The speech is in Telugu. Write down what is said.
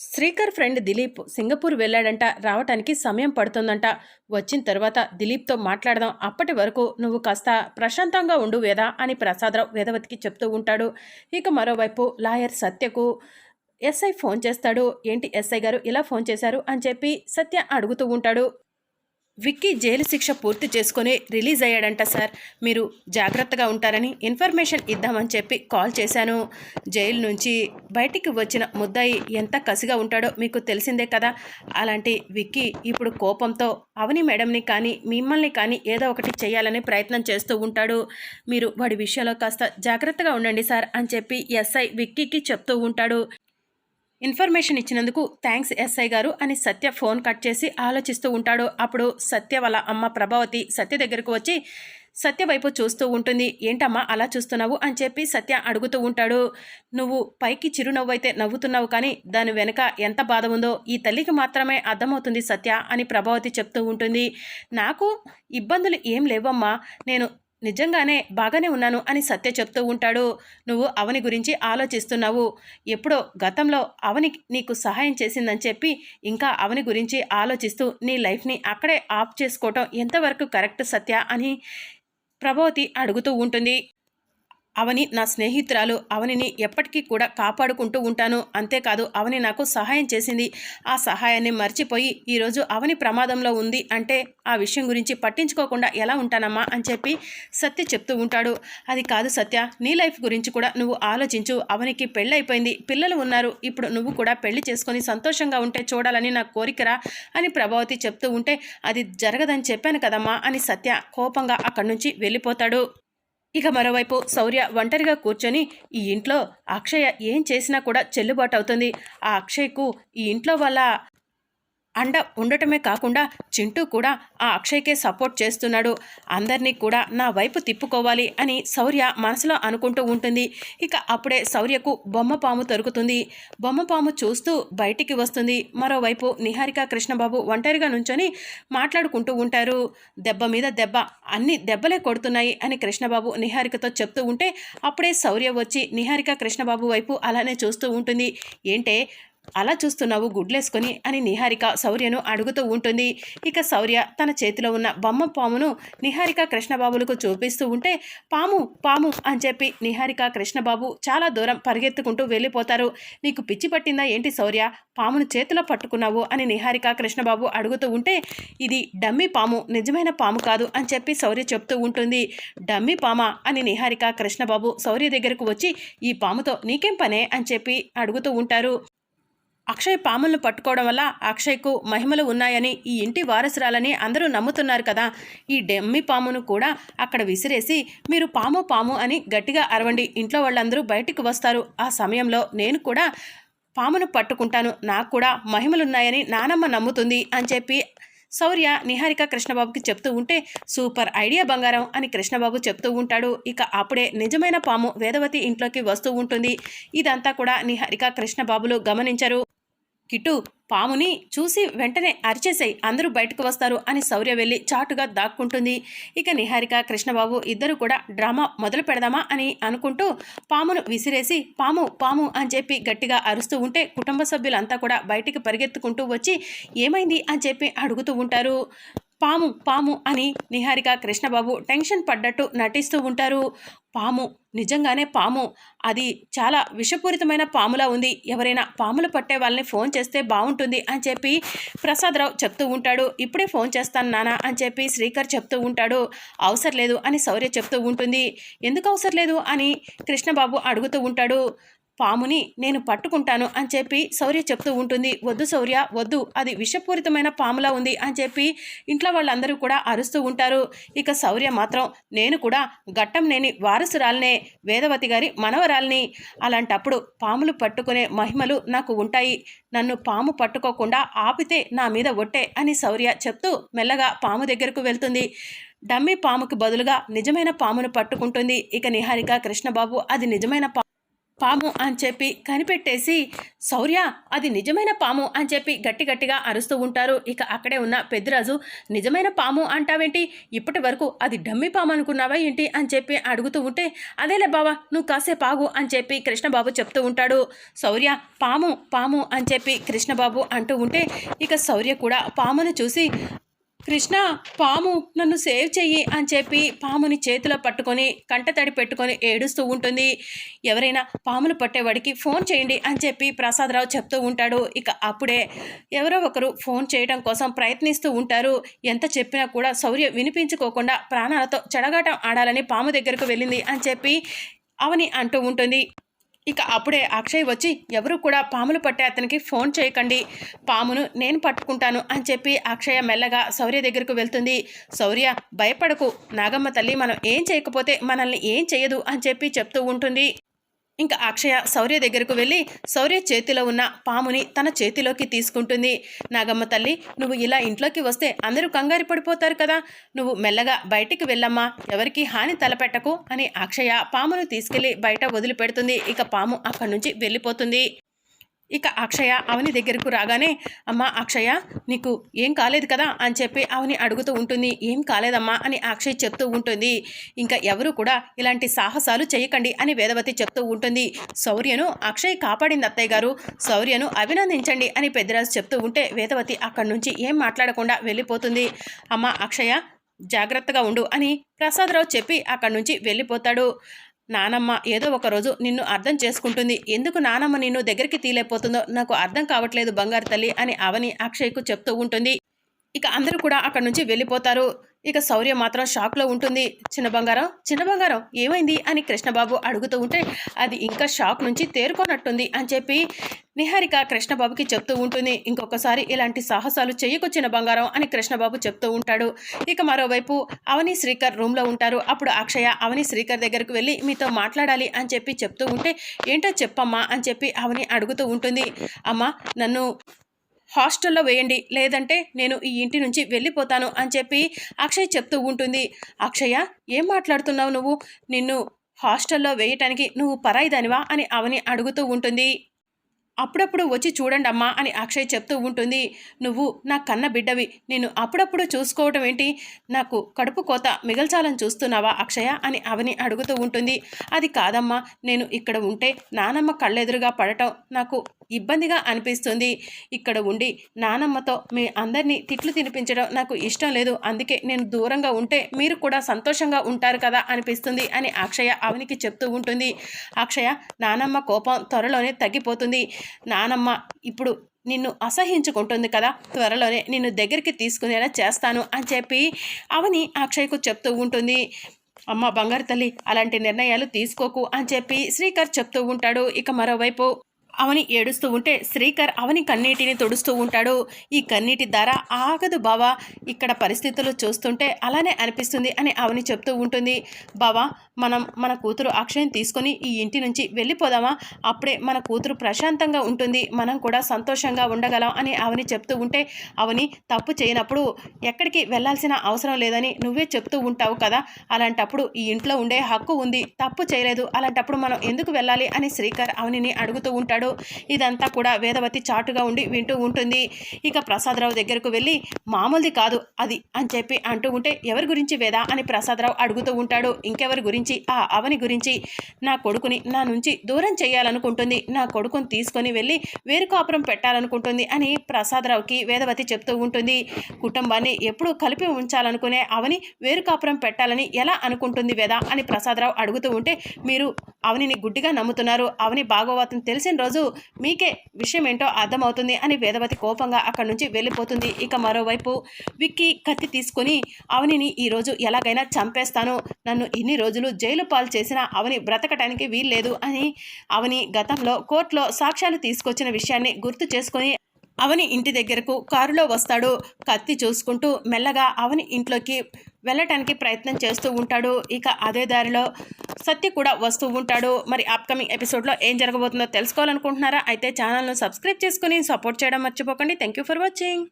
శ్రీకర్ ఫ్రెండ్ దిలీప్ సింగపూర్ వెళ్ళాడంట. రావటానికి సమయం పడుతుందంట. వచ్చిన తర్వాత దిలీప్తో మాట్లాడదాం. అప్పటి వరకు నువ్వు కాస్త ప్రశాంతంగా ఉండు వేదా అని ప్రసాదరావు వేదవతికి చెప్తూ ఉంటాడు. ఇక మరోవైపు లాయర్ సత్యకు ఎస్ఐ ఫోన్ చేస్తాడు. ఏంటి ఎస్ఐ గారు ఇలా ఫోన్ చేశారు అని చెప్పి సత్య అడుగుతూ ఉంటాడు. విక్కీ జైలు శిక్ష పూర్తి చేసుకొని రిలీజ్ అయ్యాడంట సార్. మీరు జాగ్రత్తగా ఉంటారని ఇన్ఫర్మేషన్ ఇద్దామని చెప్పి కాల్ చేశాను. జైలు నుంచి బయటికి వచ్చిన ముద్దాయి ఎంత కసిగా ఉంటాడో మీకు తెలిసిందే కదా. అలాంటి విక్కీ ఇప్పుడు కోపంతో అవని మేడంని కానీ మిమ్మల్ని కానీ ఏదో ఒకటి చేయాలని ప్రయత్నం చేస్తూ ఉంటాడు. మీరు వాడి విషయంలో కాస్త జాగ్రత్తగా ఉండండి సార్ అని చెప్పి ఎస్ఐ విక్కీకి చెప్తూ ఉంటాడు. ఇన్ఫర్మేషన్ ఇచ్చినందుకు థ్యాంక్స్ ఎస్ఐ గారు అని సత్య ఫోన్ కట్ చేసి ఆలోచిస్తూ ఉంటాడు. అప్పుడు సత్య వాళ్ళ అమ్మ ప్రభావతి సత్య దగ్గరకు వచ్చి సత్య వైపు చూస్తూ ఉంటుంది. ఏంటమ్మా అలా చూస్తున్నావు? అని చెప్పి సత్య అడుగుతూ ఉంటాడు. నువ్వు పైకి చిరునవ్వు అయితే నవ్వుతున్నావు కానీ దాని వెనుక ఎంత బాధ ఉందో ఈ తల్లికి మాత్రమే అర్థమవుతుంది సత్య అని ప్రభావతి చెప్తూ ఉంటుంది. నాకు ఇబ్బందులు ఏం లేవమ్మా. నేను నిజంగానే బాగానే ఉన్నాను అని సత్య చెప్తూ ఉంటాడు. నువ్వు అవని గురించి ఆలోచిస్తున్నావు. ఎప్పుడో గతంలో అవని నీకు సహాయం చేసిందని చెప్పి ఇంకా అవని గురించి ఆలోచిస్తూ నీ లైఫ్ని అక్కడే ఆఫ్ చేసుకోవటం ఎంతవరకు కరెక్ట్ సత్య అని ప్రభావతి అడుగుతూ ఉంటుంది. అవని నా స్నేహితురాలు అవనిని ఎప్పటికీ కూడా కాపాడుకుంటూ ఉంటాను. అంతేకాదు అవని నాకు సహాయం చేసింది. ఆ సహాయాన్ని మర్చిపోయి ఈరోజు అవని ప్రమాదంలో ఉంది అంటే ఆ విషయం గురించి పట్టించుకోకుండా ఎలా ఉంటానమ్మా అని చెప్పి సత్య చెప్తూ ఉంటాడు. అది కాదు సత్య నీ లైఫ్ గురించి కూడా నువ్వు ఆలోచించు. అవనికి పెళ్ళైపోయింది పిల్లలు ఉన్నారు. ఇప్పుడు నువ్వు కూడా పెళ్ళి చేసుకొని సంతోషంగా ఉంటే చూడాలని నా కోరికరా అని ప్రభావతి చెప్తూ ఉంటే అది జరగదని చెప్పాను కదమ్మా అని సత్య కోపంగా అక్కడి నుంచి వెళ్ళిపోతాడు. ఇక మరోవైపు శౌర్య ఒంటరిగా కూర్చొని ఈ ఇంట్లో అక్షయ ఏం చేసినా కూడా చెల్లుబాటు అవుతుంది. ఆ అక్షయ్కు ఈ ఇంట్లో వాళ్ళ అండ ఉండటమే కాకుండా చింటూ కూడా ఆ అక్షయ్కే సపోర్ట్ చేస్తున్నాడు. అందరినీ కూడా నా వైపు తిప్పుకోవాలి అని శౌర్య మనసులో అనుకుంటూ ఉంటుంది. ఇక అప్పుడే శౌర్యకు బొమ్మ పాము దొరుకుతుంది. బొమ్మ పాము చూస్తూ బయటికి వస్తుంది. మరోవైపు నిహారిక కృష్ణబాబు ఒంటరిగా నుంచొని మాట్లాడుకుంటూ ఉంటారు. దెబ్బ మీద దెబ్బ అన్ని దెబ్బలే కొడుతున్నాయి అని కృష్ణబాబు నిహారికతో చెప్తూ ఉంటే అప్పుడే శౌర్య వచ్చి నిహారిక కృష్ణబాబు వైపు అలానే చూస్తూ ఉంటుంది. ఏంటే అలా చూస్తున్నావు గుడ్లేసుకొని అని నిహారిక శౌర్యను అడుగుతూ ఉంటుంది. ఇక శౌర్య తన చేతిలో ఉన్న బొమ్మ పామును నిహారిక కృష్ణబాబులకు చూపిస్తూ ఉంటే పాము పాము అని చెప్పి నిహారిక కృష్ణబాబు చాలా దూరం పరిగెత్తుకుంటూ వెళ్ళిపోతారు. నీకు పిచ్చి పట్టిందా ఏంటి శౌర్య పామును చేతిలో పట్టుకున్నావు అని నిహారిక కృష్ణబాబు అడుగుతూ ఉంటే ఇది డమ్మీ పాము నిజమైన పాము కాదు అని చెప్పి శౌర్య చెప్తూ ఉంటుంది. డమ్మీ పామా అని నిహారిక కృష్ణబాబు శౌర్య దగ్గరకు వచ్చి ఈ పాముతో నీకేం పనే అని చెప్పి అడుగుతూ ఉంటారు. అక్షయ్ పాములను పట్టుకోవడం వల్ల అక్షయ్కు మహిమలు ఉన్నాయని ఈ ఇంటి వారసురాలని అందరూ నమ్ముతున్నారు కదా. ఈ డెమ్మి పామును కూడా అక్కడ విసిరేసి మీరు పాము పాము అని గట్టిగా అరవండి. ఇంట్లో వాళ్ళందరూ బయటికి వస్తారు. ఆ సమయంలో నేను కూడా పామును పట్టుకుంటాను. నాకు కూడా మహిమలున్నాయని నానమ్మ నమ్ముతుంది అని చెప్పి శౌర్య నిహారిక కృష్ణబాబుకి చెప్తూ ఉంటే సూపర్ ఐడియా బంగారం అని కృష్ణబాబు చెప్తూ ఉంటాడు. ఇక అప్పుడే నిజమైన పాము వేదవతి ఇంట్లోకి వస్తూ ఉంటుంది. ఇదంతా కూడా నిహారిక కృష్ణబాబులు గమనించరు. కిటు పాముని చూసి వెంటనే అరిచేసాయి అందరూ బయటకు వస్తారు అని శౌర్య వెళ్ళి చాటుగా దాక్కుంటుంది. ఇక నిహారిక కృష్ణబాబు ఇద్దరు కూడా డ్రామా మొదలు పెడదామా అని అనుకుంటూ పామును విసిరేసి పాము పాము అని చెప్పి గట్టిగా అరుస్తూ ఉంటే కుటుంబ సభ్యులంతా కూడా బయటికి పరిగెత్తుకుంటూ వచ్చి ఏమైంది? అని చెప్పి అడుగుతూ ఉంటారు. పాము పాము అని నిహారిక కృష్ణబాబు టెన్షన్ పడ్డట్టు నటిస్తూ ఉంటారు. పాము నిజంగానే పాము. అది చాలా విషపూరితమైన పాములా ఉంది. ఎవరైనా పాములు పట్టే వాళ్ళని ఫోన్ చేస్తే బాగుంటుంది అని చెప్పి ప్రసాదరావు చెప్తూ ఉంటాడు. ఇప్పుడే ఫోన్ చేస్తాను నానా అని చెప్పి శ్రీకర్ చెప్తూ ఉంటాడు. అవసరం లేదు అని శౌర్య చెప్తూ ఉంటుంది. ఎందుకు అవసరం లేదు అని కృష్ణబాబు అడుగుతూ ఉంటాడు. పాముని నేను పట్టుకుంటాను అని చెప్పి శౌర్య చెప్తూ ఉంటుంది. వద్దు శౌర్య వద్దు. అది విషపూరితమైన పాములా ఉంది అని చెప్పి ఇంట్లో వాళ్ళందరూ కూడా అరుస్తూ ఉంటారు. ఇక శౌర్య మాత్రం నేను కూడా ఘట్టం లేని వారసురాలనే వేదవతి గారి మనవరాల్ని. అలాంటప్పుడు పాములు పట్టుకునే మహిమలు నాకు ఉంటాయి. నన్ను పాము పట్టుకోకుండా ఆపితే నా మీద ఒట్టే అని శౌర్య చెప్తూ మెల్లగా పాము దగ్గరకు వెళ్తుంది. డమ్మీ పాముకు బదులుగా నిజమైన పామును పట్టుకుంటుంది. ఇక నిహారిక కృష్ణబాబు అది నిజమైన పాము పాము అని చెప్పి కనిపెట్టేసి శౌర్య అది నిజమైన పాము అని చెప్పి గట్టి గట్టిగా అరుస్తూ ఉంటారు. ఇక అక్కడే ఉన్న పెద్దిరాజు నిజమైన పాము అంటావేంటి? ఇప్పటి వరకు అది డమ్మి పాము అనుకున్నావా ఏంటి? అని చెప్పి అడుగుతూ ఉంటే అదేలే బావా నువ్వు కాసేపు ఆగు అని చెప్పి కృష్ణబాబు చెప్తూ ఉంటాడు. శౌర్య పాము పాము అని చెప్పి కృష్ణబాబు అంటూ ఉంటే ఇక శౌర్య కూడా పామును చూసి కృష్ణ పాము నన్ను సేవ్ చెయ్యి అని చెప్పి పాముని చేతిలో పట్టుకొని కంటతడి పెట్టుకొని ఏడుస్తూ ఉంటుంది. ఎవరైనా పాములు పట్టేవాడికి ఫోన్ చేయండి అని చెప్పి ప్రసాదరావు చెప్తూ ఉంటాడు. ఇక అప్పుడే ఎవరో ఒకరు ఫోన్ చేయడం కోసం ప్రయత్నిస్తూ ఉంటారు. ఎంత చెప్పినా కూడా శౌర్య వినిపించుకోకుండా ప్రాణాలతో చెడగాటం ఆడాలని పాము దగ్గరకు వెళ్ళింది అని చెప్పి అవని అంటూ ఉంటుంది. ఇక అప్పుడే అక్షయ్ వచ్చి ఎవరు కూడా పాములు పట్టే అతనికి ఫోన్ చేయకండి. పామును నేను పట్టుకుంటాను అని చెప్పి అక్షయ మెల్లగా శౌర్య దగ్గరకు వెళ్తుంది. శౌర్య భయపడకు. నాగమ్మ తల్లి మనం ఏం చేయకపోతే మనల్ని ఏం చేయదు అని చెప్పి చెప్తూ ఉంటుంది. ఇంకా అక్షయ శౌర్య దగ్గరకు వెళ్ళి శౌర్య చేతిలో ఉన్న పాముని తన చేతిలోకి తీసుకుంటుంది. నాగమ్మ తల్లి నువ్వు ఇలా ఇంట్లోకి వస్తే అందరూ కంగారు పడిపోతారు కదా. నువ్వు మెల్లగా బయటికి వెళ్ళమ్మా. ఎవరికి హాని తలపెట్టకు అని అక్షయ పామును తీసుకెళ్ళి బయట వదిలిపెడుతుంది. ఇక పాము అక్కడి నుంచి వెళ్ళిపోతుంది. ఇక అక్షయ అవని దగ్గరకు రాగానే అమ్మ అక్షయ నీకు ఏం కాలేదు కదా? అని చెప్పి అవని అడుగుతూ ఉంటుంది. ఏం కాలేదమ్మా? అని అక్షయ్ చెప్తూ ఉంటుంది. ఇంకా ఎవరు కూడా ఇలాంటి సాహసాలు చేయకండి అని వేదవతి చెప్తూ ఉంటుంది. శౌర్యను అక్షయ్ కాపాడింది అత్తయ్య గారు. శౌర్యను అభినందించండి అని పెద్దరాజు చెప్తూ ఉంటే వేదవతి అక్కడి నుంచి ఏం మాట్లాడకుండా వెళ్ళిపోతుంది. అమ్మ అక్షయ జాగ్రత్తగా ఉండు అని ప్రసాదరావు చెప్పి అక్కడి నుంచి వెళ్ళిపోతాడు. నానమ్మ ఏదో ఒక రోజు నిన్ను అర్థం చేసుకుంటుంది. ఎందుకు నానమ్మ నిన్ను దగ్గరికి తీలేకపోతుందో నాకు అర్థం కావట్లేదు బంగారు తల్లి అని అవని అక్షయ్కు చెప్తూ ఉంటుంది. ఇక అందరూ కూడా అక్కడి నుంచి వెళ్ళిపోతారు. ఇక శౌర్య మాత్రం షాక్లో ఉంటుంది. చిన్న బంగారం చిన్న బంగారం ఏమైంది? అని కృష్ణబాబు అడుగుతూ ఉంటే అది ఇంకా షాక్ నుంచి తేరుకోనట్టుంది అని చెప్పి నిహారిక కృష్ణబాబుకి చెప్తూ ఉంటుంది. ఇంకొకసారి ఇలాంటి సాహసాలు చేయకు చిన్న బంగారం అని కృష్ణబాబు చెప్తూ ఉంటాడు. ఇక మరోవైపు అవని శ్రీకర్ రూమ్లో ఉంటారు. అప్పుడు అక్షయ అవని శ్రీకర్ దగ్గరకు వెళ్ళి మీతో మాట్లాడాలి అని చెప్పి చెప్తూ ఉంటే ఏంటో చెప్పమ్మా అని చెప్పి అవని అడుగుతూ ఉంటుంది. అమ్మ నన్ను హాస్టల్లో వేయండి. లేదంటే నేను ఈ ఇంటి నుంచి వెళ్ళిపోతాను అని చెప్పి అక్షయ్ చెప్తూ ఉంటుంది. అక్షయ ఏం మాట్లాడుతున్నావు నువ్వు? నిన్ను హాస్టల్లో వేయటానికి నువ్వు పరాయిదానివా? అని అవని అడుగుతూ ఉంటుంది. అప్పుడప్పుడు వచ్చి చూడండమ్మా అని అక్షయ్ చెప్తూ ఉంటుంది. నువ్వు నా కన్న బిడ్డవి. నేను అప్పుడప్పుడు చూసుకోవటం ఏంటి? నాకు కడుపు కోత మిగల్చాలని చూస్తున్నావా అక్షయ అని అవని అడుగుతూ ఉంటుంది. అది కాదమ్మా. నేను ఇక్కడ ఉంటే నానమ్మ కళ్ళెదురుగా పడటం నాకు ఇబ్బందిగా అనిపిస్తుంది. ఇక్కడ ఉండి నానమ్మతో మీ అందరినీ తిట్లు తినిపించడం నాకు ఇష్టం లేదు. అందుకే నేను దూరంగా ఉంటే మీరు కూడా సంతోషంగా ఉంటారు కదా అనిపిస్తుంది అని అక్షయ అవనికి చెప్తూ ఉంటుంది. అక్షయ నానమ్మ కోపం త్వరలోనే తగ్గిపోతుంది. నానమ్మ ఇప్పుడు నిన్ను అసహించుకుంటుంది కదా త్వరలోనే నిన్ను దగ్గరికి తీసుకునేలా చేస్తాను అని చెప్పి అవని అక్షయ్కు చెప్తూ ఉంటుంది. అమ్మ బంగారు తల్లి అలాంటి నిర్ణయాలు తీసుకోకు అని చెప్పి శ్రీకర్ చెప్తూ ఉంటాడు. ఇక మరోవైపు అవని ఏడుస్తూ ఉంటే శ్రీకర్ అవని కన్నీటిని తుడుస్తూ ఉంటాడు. ఈ కన్నీటి ధర ఆగదు బావా. ఇక్కడ పరిస్థితులు చూస్తుంటే అలానే అనిపిస్తుంది అని అవని చెప్తూ ఉంటుంది. బావా మనం మన కూతురు అక్షయం తీసుకొని ఈ ఇంటి నుంచి వెళ్ళిపోదామా? అప్పుడే మన కూతురు ప్రశాంతంగా ఉంటుంది. మనం కూడా సంతోషంగా ఉండగలం అని అవని చెప్తూ ఉంటే అవని తప్పు చేయనప్పుడు ఎక్కడికి వెళ్ళాల్సిన అవసరం లేదని నువ్వే చెప్తూ ఉంటావు కదా. అలాంటప్పుడు ఈ ఇంట్లో ఉండే హక్కు ఉంది. తప్పు చేయలేదు. అలాంటప్పుడు మనం ఎందుకు వెళ్ళాలి అని శ్రీకర్ అవనిని అడుగుతూ ఉంటాడు. ఇదంతా కూడా వేదవతి చాటుగా ఉండి వింటూ ఉంటుంది. ఇక ప్రసాదరావు దగ్గరకు వెళ్ళి మామూలుది కాదు అది అని చెప్పి అంటూ ఉంటే ఎవరి గురించి వేద అని ప్రసాదరావు అడుగుతూ ఉంటాడు. ఇంకెవరి గురించి? ఆ అవని గురించి. నా కొడుకుని నా నుంచి దూరం చేయాలనుకుంటుంది. నా కొడుకుని తీసుకొని వెళ్ళి వేరు కాపురం పెట్టాలనుకుంటుంది అని ప్రసాదరావుకి వేదవతి చెప్తూ ఉంటుంది. కుటుంబాన్ని ఎప్పుడూ కలిపి ఉంచాలనుకునే అవని వేరు కాపురం పెట్టాలని ఎలా అనుకుంటుంది వేద అని ప్రసాదరావు అడుగుతూ ఉంటే మీరు అవనిని గుడ్డిగా నమ్ముతున్నారు. అవని భాగవతం తెలిసిన రోజు మీకే విషయం ఏంటో అర్థమవుతుంది అని వేదవతి కోపంగా అక్కడి నుంచి వెళ్ళిపోతుంది. ఇక మరోవైపు విక్కీ కత్తి తీసుకొని అవనిని ఈరోజు ఎలాగైనా చంపేస్తాను. నన్ను ఇన్ని రోజులు జైలు పాలు చేసినా అవని బ్రతకటానికి వీల్లేదు అని అవని గతంలో కోర్టులో సాక్ష్యాలు తీసుకొచ్చిన విషయాన్ని గుర్తు చేసుకొని అవని ఇంటి దగ్గరకు కారులో వస్తాడు. కత్తి చూసుకుంటూ మెల్లగా అవని ఇంట్లోకి వెళ్ళటానికి ప్రయత్నం చేస్తూ ఉంటాడు. ఇక అదే దారిలో సత్య కూడా వస్తూ ఉంటాడు. మరి అప్కమింగ్ ఎపిసోడ్లో ఏం జరగబోతుందో తెలుసుకోవాలనుకుంటున్నారా? అయితే ఛానల్ను సబ్స్క్రైబ్ చేసుకుని సపోర్ట్ చేయడం మర్చిపోకండి. Thank you for watching